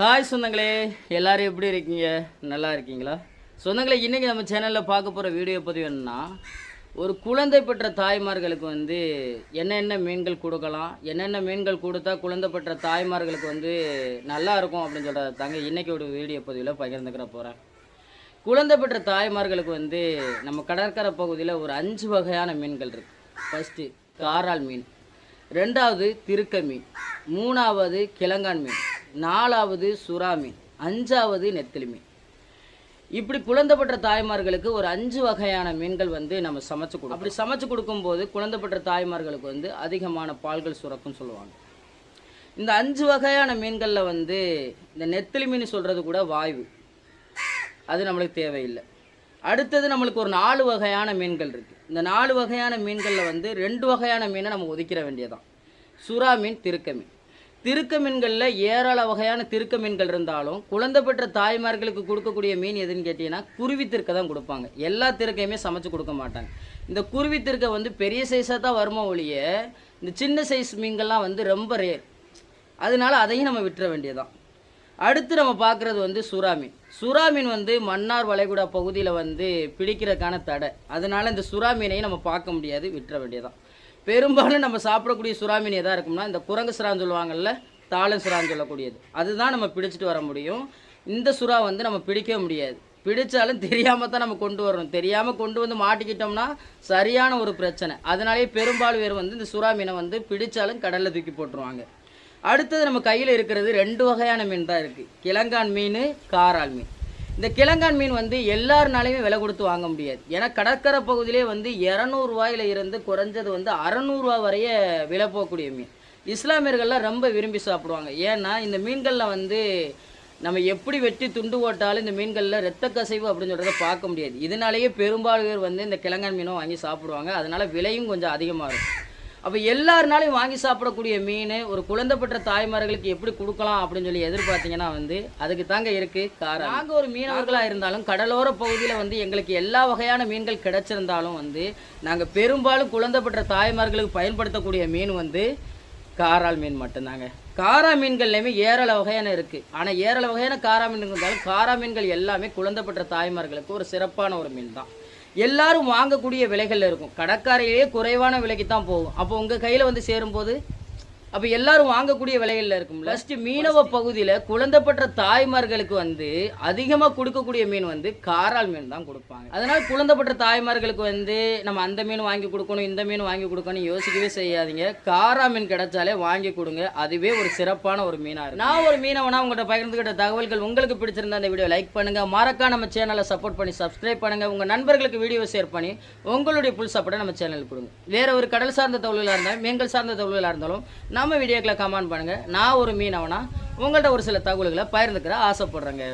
Hi சொந்தங்களே. எல்லோரும் எப்படி இருக்கீங்க? நல்லா இருக்கீங்களா? சொந்தங்களே இன்றைக்கி நம்ம சேனலில் பார்க்க போகிற வீடியோ பதிவு என்னென்னா ஒரு குழந்தை பெற்ற தாய்மார்களுக்கு வந்து என்னென்ன மீன்கள் கொடுக்கலாம் என்னென்ன மீன்கள் கொடுத்தா குழந்தை பெற்ற தாய்மார்களுக்கு வந்து நல்லா இருக்கும் அப்படின்னு சொல்கிறத தாங்க இன்றைக்கி ஒரு வீடியோ பதிவில் பகிர்ந்துக்கிற போகிறேன் குழந்தை பெற்ற தாய்மார்களுக்கு வந்து நம்ம கடற்கரை பகுதியில் ஒரு அஞ்சு வகையான மீன்கள் இருக்குது ஃபஸ்ட்டு காரால் மீன். ரெண்டாவது திருக்க மீன். மூணாவது கிழங்கான் மீன். நாலாவது சுறா மீன் அஞ்சாவது நெத்திலி மீன் இப்படி குழந்தைப்பட்ட தாய்மார்களுக்கு ஒரு அஞ்சு வகையான மீன்கள் வந்து நம்ம சமைச்சு கொடுக்கும் அப்படி சமைச்சு கொடுக்கும்போது குழந்தைப்பட்ட தாய்மார்களுக்கு வந்து அதிகமான பால்கள் சுரக்கும்னு சொல்லுவாங்க. இந்த அஞ்சு வகையான மீன்களில் வந்து இந்த நெத்திலி மீன் சொல்கிறது கூட வாய்வு. அது நம்மளுக்கு தேவையில்லை. அடுத்தது நம்மளுக்கு ஒரு நாலு வகையான மீன்கள் இருக்குது இந்த நாலு வகையான மீன்களில் வந்து ரெண்டு வகையான மீனை நம்ம ஒதுக்கிற வேண்டியதான் சுறா மீன் திருக்க மீன். திருக்க மீன்களில் ஏராள வகையான திருக்க மீன்கள் இருந்தாலும் குழந்தை பெற்ற தாய்மார்களுக்கு கொடுக்கக்கூடிய மீன் எதுன்னு கேட்டிங்கன்னா குருவி திருக்க தான் கொடுப்பாங்க. எல்லா திருக்கையுமே சமைச்சு கொடுக்க மாட்டாங்க. இந்த குருவி திருக்க வந்து பெரிய சைஸாக தான் வருமா ஒழிய இந்த சின்ன சைஸ் மீன்கள்லாம் வந்து ரொம்ப ரேர் அதனால அதையும் நம்ம விட்டுற வேண்டியதான் அடுத்து நம்ம பார்க்குறது வந்து சுறா மீன். சுறா மீன் வந்து மன்னார் வளைகுடா பகுதியில் வந்து பிடிக்கிறதுக்கான தடை. அதனால இந்த சுறா மீனையும் நம்ம பார்க்க முடியாது விட்டுற வேண்டியதான் பெரும்பாலும் நம்ம சாப்பிடக்கூடிய சுறா மீன் எதாக இருக்கும்னா இந்த குரங்கு சுறான்னு சொல்லுவாங்கல்ல தாளம் சுறான்னு சொல்லக்கூடியது. அதுதான் நம்ம பிடிச்சிட்டு வர முடியும். இந்த சுறா வந்து நம்ம பிடிக்கவே முடியாது. பிடிச்சாலும் தெரியாமல் தான் நம்ம கொண்டு வரணும். தெரியாமல் கொண்டு வந்து மாட்டிக்கிட்டோம்னா சரியான ஒரு பிரச்சனை. அதனாலேயே பெரும்பாலும் பேர் வந்து இந்த சுறா மீனை வந்து பிடிச்சாலும் கடலில் தூக்கி போட்டுருவாங்க. அடுத்தது நம்ம கையில் இருக்கிறது ரெண்டு வகையான மீன் தான் இருக்குது கிழங்கான் மீன் காரால் மீன். இந்த கிழங்கான் மீன் வந்து எல்லாருனாலையுமே விலை கொடுத்து வாங்க முடியாது. ஏன்னா கடற்கரை பகுதியிலே வந்து இரநூறுவாயில இருந்து குறைஞ்சது வந்து அறநூறுவா வரைய விலை போகக்கூடிய மீன். இஸ்லாமியர்கள்லாம் ரொம்ப விரும்பி சாப்பிடுவாங்க. ஏன்னா இந்த மீன்களில் வந்து நம்ம எப்படி வெட்டி துண்டு போட்டாலும் இந்த மீன்களில் ரத்த கசைவு அப்படின்னு சொல்கிறத பார்க்க முடியாது. இதனாலேயே பெரும்பாலும் பேர் வந்து இந்த கிழங்கான் மீனும் வாங்கி சாப்பிடுவாங்க. அதனால் விலையும் கொஞ்சம் அதிகமாக இருக்கும். அப்போ எல்லாருனாலையும் வாங்கி சாப்பிடக்கூடிய மீன் ஒரு குழந்தை பெற்ற தாய்மார்களுக்கு எப்படி கொடுக்கலாம் அப்படின்னு சொல்லி எதிர்பார்த்தீங்கன்னா வந்து அதுக்கு தாங்க இருக்கு காரம் நாங்கள் ஒரு மீனவர்களாக இருந்தாலும் கடலோர பகுதியில் வந்து எங்களுக்கு எல்லா வகையான மீன்கள் கிடைச்சிருந்தாலும் வந்து நாங்கள் பெரும்பாலும் குழந்தை பெற்ற தாய்மார்களுக்கு பயன்படுத்தக்கூடிய மீன் வந்து காரால் மீன் மட்டும்தாங்க. காரா மீன்கள்லையுமே ஏராள வகையான இருக்குது ஆனால் ஏராள வகையான காரா மீன் இருந்தாலும் காரா மீன்கள் எல்லாமே குழந்தை பெற்ற தாய்மார்களுக்கு ஒரு சிறப்பான ஒரு மீன் தான் எல்லாரும் வாங்கக்கூடிய விலைகளில் இருக்கும். கடற்கரையிலேயே குறைவான விலைக்கு தான் போகும். அப்போ உங்கள் கையில் வந்து சேரும்போது அப்போ எல்லாரும் வாங்கக்கூடிய விலைகளில் இருக்கும் ஃபஸ்ட்டு மீனவ பகுதியில் குழந்தைப்பட்ட தாய்மார்களுக்கு வந்து அதிகமாக கொடுக்கக்கூடிய மீன் வந்து காரால் மீன் தான் கொடுப்பாங்க. அதனால் குழந்தைப்பட்ட தாய்மார்களுக்கு வந்து நம்ம அந்த மீன் வாங்கி கொடுக்கணும் இந்த மீன் வாங்கி கொடுக்கணும் யோசிக்கவே செய்யாதீங்க. காரா மீன் கிடைச்சாலே வாங்கி கொடுங்க. அதுவே ஒரு சிறப்பான ஒரு மீனாக இருக்கும். நான் ஒரு மீனவனா உங்கள்கிட்ட பகிர்ந்துக்கிட்ட தகவல்கள் உங்களுக்கு பிடிச்சிருந்தா அந்த வீடியோ லைக் பண்ணுங்க. மறக்கா நம்ம சேனலை சப்போர்ட் பண்ணி சப்ஸ்கிரைப் பண்ணுங்க. உங்கள் நண்பர்களுக்கு வீடியோ ஷேர் பண்ணி உங்களுடைய புல் சப்போர்ட்டை நம்ம சேனலுக்கு கொடுங்க. வேற ஒரு கடல் சார்ந்த தொழிலாக இருந்தாலும் மீன்கள் சார்ந்த தொழிலாக இருந்தாலும் நம்ம வீடியோக்களை கமெண்ட் பண்ணுங்கள் நான் ஒரு மீனவனா. உங்கள்கிட்ட ஒரு சில தகவல்களை பகிர்ந்துக்கிற ஆசைப்படுறேங்க.